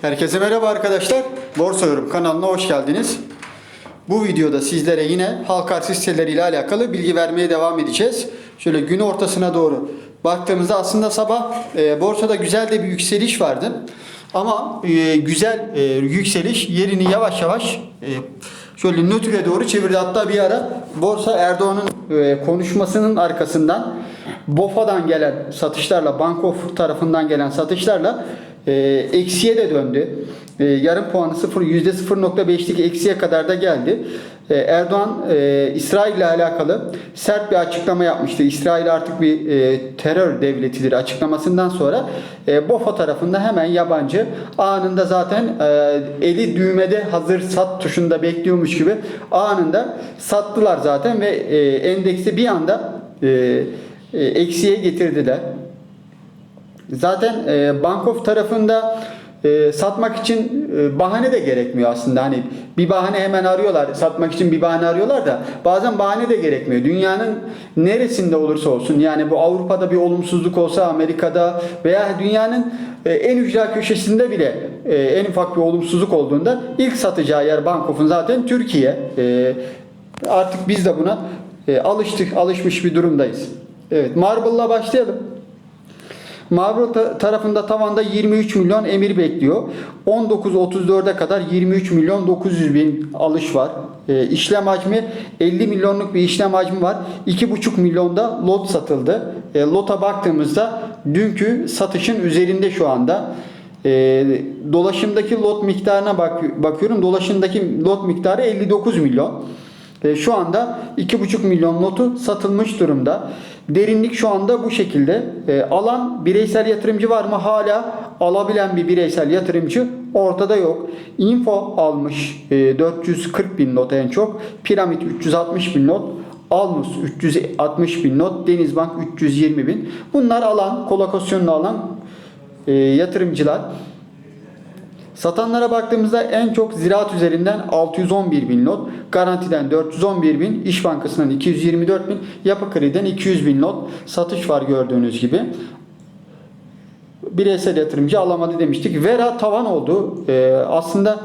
Herkese merhaba arkadaşlar. Borsa Yorum kanalına hoş geldiniz. Bu videoda sizlere yine halka arz hisseleriyle alakalı bilgi vermeye devam edeceğiz. Şöyle gün ortasına doğru baktığımızda aslında sabah e, borsada güzel de bir yükseliş vardı. Ama e, güzel e, yükseliş yerini yavaş yavaş e, şöyle nötre doğru çevirdi. Hatta bir ara borsa Erdoğan'ın e, konuşmasının arkasından BOFA'dan gelen satışlarla, Bankof tarafından gelen satışlarla e, eksiye de döndü. E, yarım puanı 0 %0.5'lik eksiye kadar da geldi. E, Erdoğan e, İsrail ile alakalı sert bir açıklama yapmıştı. İsrail artık bir e, terör devletidir açıklamasından sonra e, BOFA tarafında hemen yabancı anında zaten e, eli düğmede hazır sat tuşunda bekliyormuş gibi anında sattılar zaten ve e, endeksi bir anda e, e, eksiye getirdiler. Zaten e, Bankof tarafında e, satmak için e, bahane de gerekmiyor aslında. Hani bir bahane hemen arıyorlar. Satmak için bir bahane arıyorlar da bazen bahane de gerekmiyor. Dünyanın neresinde olursa olsun yani bu Avrupa'da bir olumsuzluk olsa Amerika'da veya dünyanın e, en ücra köşesinde bile e, en ufak bir olumsuzluk olduğunda ilk satacağı yer Bankof'un zaten Türkiye. E, artık biz de buna e, alıştık, alışmış bir durumdayız. Evet, Marble'la başlayalım. Ta- tarafında tavanda 23 milyon emir bekliyor. 19.34'e kadar 23 milyon 900 bin alış var. E, işlem hacmi 50 milyonluk bir işlem hacmi var. 2,5 milyonda lot satıldı. E, lota baktığımızda dünkü satışın üzerinde şu anda. E, dolaşımdaki lot miktarına bak, bakıyorum. Dolaşımdaki lot miktarı 59 milyon. E, şu anda 2,5 milyon notu satılmış durumda. Derinlik şu anda bu şekilde. E, alan bireysel yatırımcı var mı? Hala alabilen bir bireysel yatırımcı ortada yok. Info almış e, 440 bin not en çok. Piramit 360 bin not. Almus 360 bin not. Denizbank 320 bin. Bunlar alan, kolokasyonlu alan e, yatırımcılar. Satanlara baktığımızda en çok ziraat üzerinden 611 bin lot, garantiden 411 bin, İş Bankası'ndan 224 bin, Yapı Kredi'den 200 bin lot satış var gördüğünüz gibi. Bireysel yatırımcı alamadı demiştik. Vera tavan oldu. Ee, aslında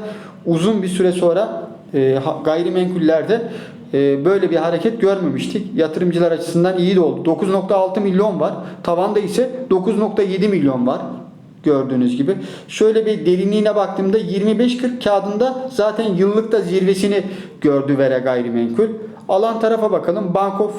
uzun bir süre sonra e, gayrimenkullerde e, böyle bir hareket görmemiştik. Yatırımcılar açısından iyi de oldu. 9.6 milyon var. Tavanda ise 9.7 milyon var gördüğünüz gibi. Şöyle bir derinliğine baktığımda 25-40 kağıdında zaten yıllıkta zirvesini gördü Vera Gayrimenkul. Alan tarafa bakalım. Bankof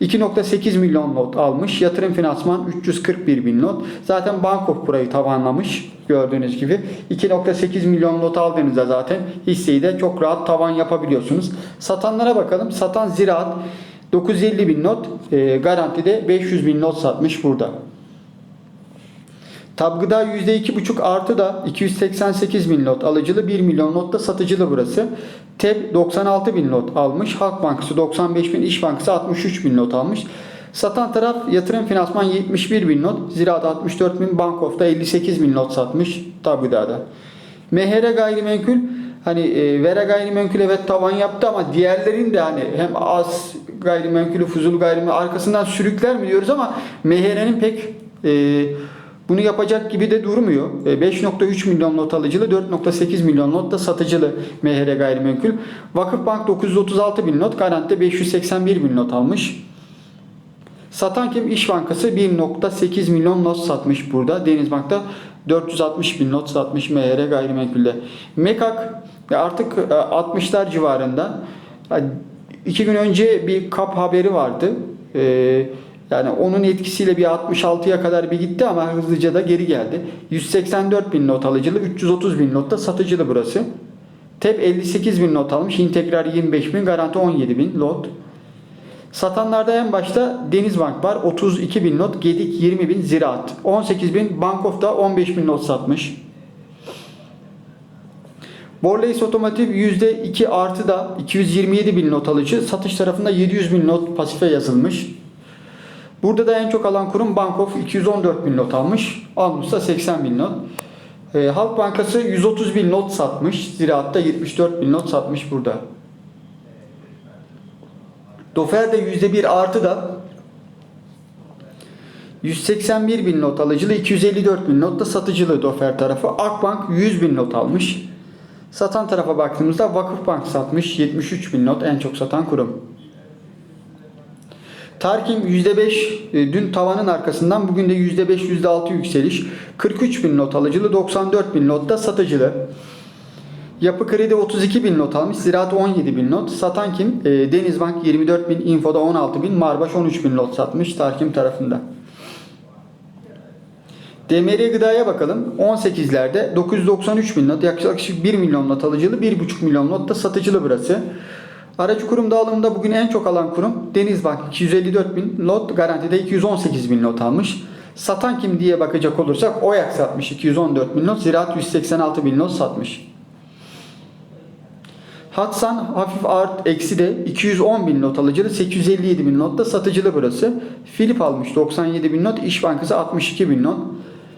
2.8 milyon lot almış. Yatırım finansman 341 bin lot. Zaten Bankof burayı tavanlamış gördüğünüz gibi. 2.8 milyon lot aldığınızda zaten hisseyi de çok rahat tavan yapabiliyorsunuz. Satanlara bakalım. Satan Ziraat 950 bin not. E, garantide 500 bin not satmış burada. Tabgıda %2,5 artı da 288 bin lot alıcılı 1 milyon lot da satıcılı burası. TEB 96 bin lot almış. Halk Bankası 95 bin, İş Bankası 63 bin lot almış. Satan taraf yatırım finansman 71 bin not, Ziraat 64 bin, Bankof'ta 58 bin not satmış Tabgıda'da. MHR gayrimenkul hani e, Vera gayrimenkul evet tavan yaptı ama diğerlerin de hani hem az gayrimenkulü fuzul gayrimenkul arkasından sürükler mi diyoruz ama MHR'nin pek e, bunu yapacak gibi de durmuyor. E, 5.3 milyon not alıcılı, 4.8 milyon not da satıcılı MHR gayrimenkul. Vakıfbank 936 bin not, garantide 581 bin not almış. Satan kim? İş Bankası 1.8 milyon not satmış burada. Denizbank'ta 460 bin not satmış MHR gayrimenkulde. Mekak e, artık e, 60'lar civarında. Yani iki gün önce bir kap haberi vardı. E, yani onun etkisiyle bir 66'ya kadar bir gitti ama hızlıca da geri geldi. 184 bin not alıcılı, 330 bin not da satıcılı burası. TEP 58 bin not almış, integral 25 bin, garanti 17 bin lot. Satanlarda en başta Denizbank var. 32 bin not. Gedik 20 bin. Ziraat. 18 bin. Bankof da 15 bin not satmış. Borleys Otomotiv %2 artı da 227 bin not alıcı. Satış tarafında 700 bin not pasife yazılmış. Burada da en çok alan kurum Bankof 214 bin not almış. Almus'ta 80 bin not. Ee, Halk Bankası 130 bin not satmış. Ziraat'ta 74 bin not satmış burada. Dofer de %1 artı da 181 bin not alıcılı, 254 bin not da satıcılı Dofer tarafı. Akbank 100 bin not almış. Satan tarafa baktığımızda Vakıfbank satmış 73 bin not en çok satan kurum. Tarkim %5 e, dün tavanın arkasından bugün de %5 %6 yükseliş. 43 bin not alıcılı 94 bin not da satıcılı. Yapı Kredi 32 bin not almış. Ziraat 17 bin not. Satan kim? E, Denizbank 24 bin. Info'da 16 bin. Marbaş 13 bin not satmış Tarkim tarafında. DMR gıdaya bakalım. 18'lerde 993 bin not. Yaklaşık 1 milyon not alıcılı. 1,5 milyon not da satıcılı burası. Aracı kurum dağılımında bugün en çok alan kurum Denizbank 254 bin lot garantide 218 bin lot almış. Satan kim diye bakacak olursak Oyak satmış 214 bin lot. Ziraat 186 bin lot satmış. Hatsan hafif art eksi de 210 bin not alıcılı 857 bin not da satıcılı burası. Filip almış 97 bin not. İş Bankası 62 bin not.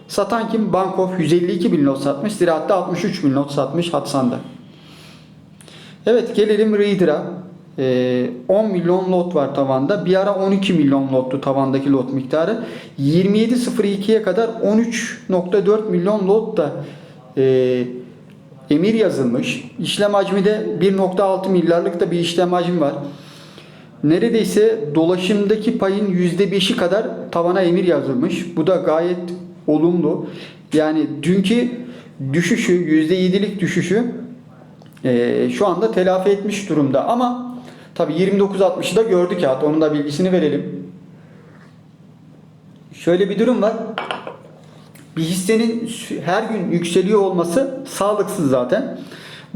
Satan kim? Bankof 152 bin not satmış. Ziraat'ta 63 bin not satmış Hatsan'da. Evet gelelim Reader'a. Ee, 10 milyon lot var tavanda. Bir ara 12 milyon lottu tavandaki lot miktarı. 27.02'ye kadar 13.4 milyon lot da e, emir yazılmış. İşlem hacmi de 1.6 milyarlık da bir işlem hacmi var. Neredeyse dolaşımdaki payın %5'i kadar tavana emir yazılmış. Bu da gayet olumlu. Yani dünkü düşüşü, %7'lik düşüşü e, şu anda telafi etmiş durumda. Ama tabi 29.60'ı da gördük ya. Onun da bilgisini verelim. Şöyle bir durum var. Bir hissenin her gün yükseliyor olması sağlıksız zaten.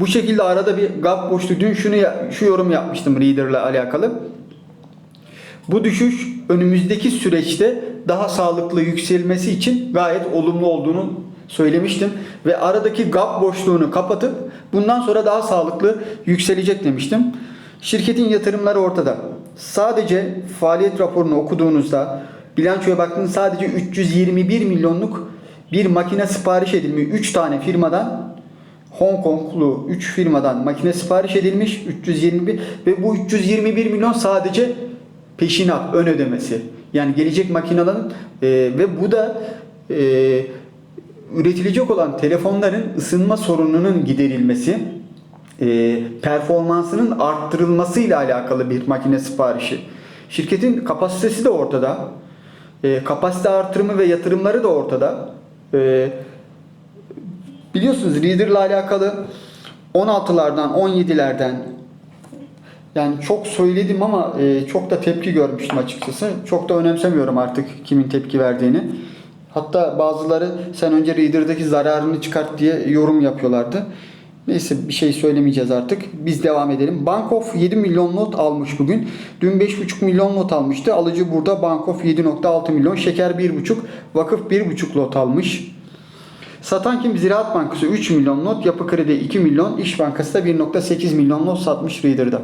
Bu şekilde arada bir gap boştu. Dün şunu şu yorum yapmıştım Reader'la alakalı. Bu düşüş önümüzdeki süreçte daha sağlıklı yükselmesi için gayet olumlu olduğunu söylemiştim ve aradaki gap boşluğunu kapatıp bundan sonra daha sağlıklı yükselecek demiştim. Şirketin yatırımları ortada. Sadece faaliyet raporunu okuduğunuzda bilançoya baktığınızda sadece 321 milyonluk bir makine sipariş edilmiş 3 tane firmadan Hong Konglu 3 firmadan makine sipariş edilmiş 321 ve bu 321 milyon sadece peşinat ön ödemesi. Yani gelecek makinelerin e, ve bu da e, üretilecek olan telefonların ısınma sorununun giderilmesi, e, performansının arttırılmasıyla alakalı bir makine siparişi. Şirketin kapasitesi de ortada. E, kapasite artırımı ve yatırımları da ortada. E, biliyorsunuz Reader'la alakalı 16'lardan 17'lerden yani çok söyledim ama e, çok da tepki görmüştüm açıkçası. Çok da önemsemiyorum artık kimin tepki verdiğini. Hatta bazıları sen önce Reader'daki zararını çıkart diye yorum yapıyorlardı. Neyse bir şey söylemeyeceğiz artık. Biz devam edelim. Bankof 7 milyon not almış bugün. Dün 5,5 milyon not almıştı. Alıcı burada Bankof 7.6 milyon. Şeker 1,5. Vakıf 1,5 lot almış. Satan kim? Ziraat Bankası 3 milyon not. Yapı Kredi 2 milyon. İş Bankası da 1.8 milyon not satmış Reader'da.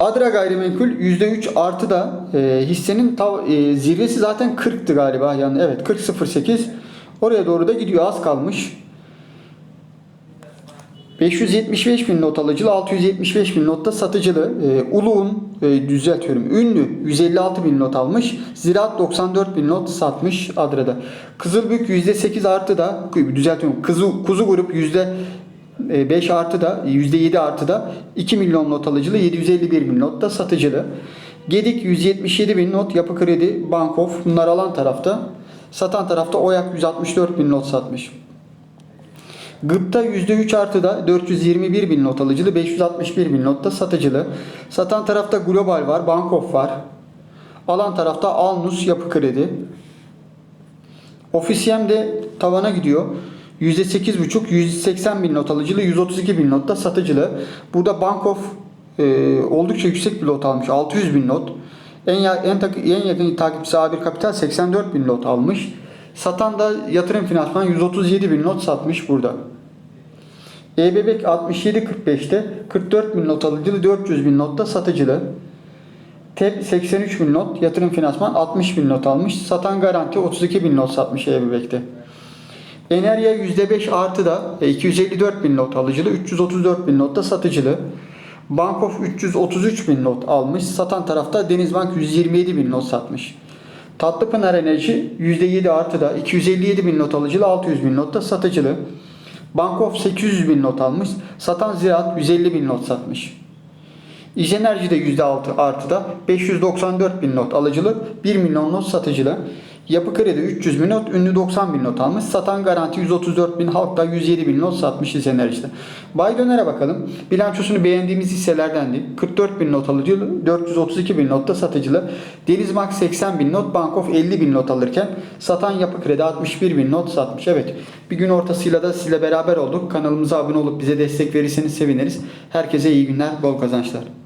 Adra gayrimenkul %3 artı da e, hissenin tav, e, zirvesi zaten 40'tı galiba. Yani evet 40.08 oraya doğru da gidiyor az kalmış. 575 bin not alıcılı, 675 bin not da satıcılı. E, Uluğun, e, düzeltiyorum, ünlü 156 bin not almış. Ziraat 94 bin not satmış Adra'da. Kızılbük %8 artı da, düzeltiyorum, Kuzu, Kuzu Grup %5 artı da, %7 artı da 2 milyon not alıcılı, 751 bin not da satıcılı. Gedik 177 bin not, Yapı Kredi, Bankof bunlar alan tarafta. Satan tarafta Oyak 164 bin not satmış. Gıpta %3 artıda 421 bin not alıcılı, 561 bin not da satıcılı. Satan tarafta Global var, Bankof var. Alan tarafta Alnus Yapı Kredi. Ofisiyem de tavana gidiyor. %8,5 180 bin not alıcılı, 132 bin not da satıcılı. Burada Bankof e, oldukça yüksek bir lot almış. 600 bin not. En, en, en yakın takipçisi A1 Kapital 84 bin lot almış. Satan da yatırım finansman 137 bin not satmış burada. E-Bebek 67.45'te 44 bin not alıcılı 400 bin not da satıcılı. TEP 83 bin not yatırım finansman 60 bin not almış. Satan garanti 32 bin not satmış E-Bebek'te. Enerya %5 artı da 254 bin not alıcılı 334 bin not da satıcılı. Bankof 333 bin lot almış. Satan tarafta Denizbank 127 bin lot satmış. Tatlıpınar Enerji %7 artıda 257 bin not alıcılı 600 bin notta satıcılı. Bankof 800 bin not almış. Satan Ziraat 150 bin not satmış. İjenerji de %6 artıda 594 bin not alıcılı 1 milyon not satıcılı. Yapı Kredi 300 bin not, ünlü 90 bin not almış. Satan Garanti 134 bin, Halk'ta 107 bin not satmış İzenerji'de. Bay Döner'e bakalım. Bilançosunu beğendiğimiz hisselerdendi. 44 bin not alıcılı, 432 bin notta satıcılı. Denizbank 80 bin not, Bankof 50 bin not alırken satan Yapı Kredi 61 bin not satmış. Evet bir gün ortasıyla da sizle beraber olduk. Kanalımıza abone olup bize destek verirseniz seviniriz. Herkese iyi günler, bol kazançlar.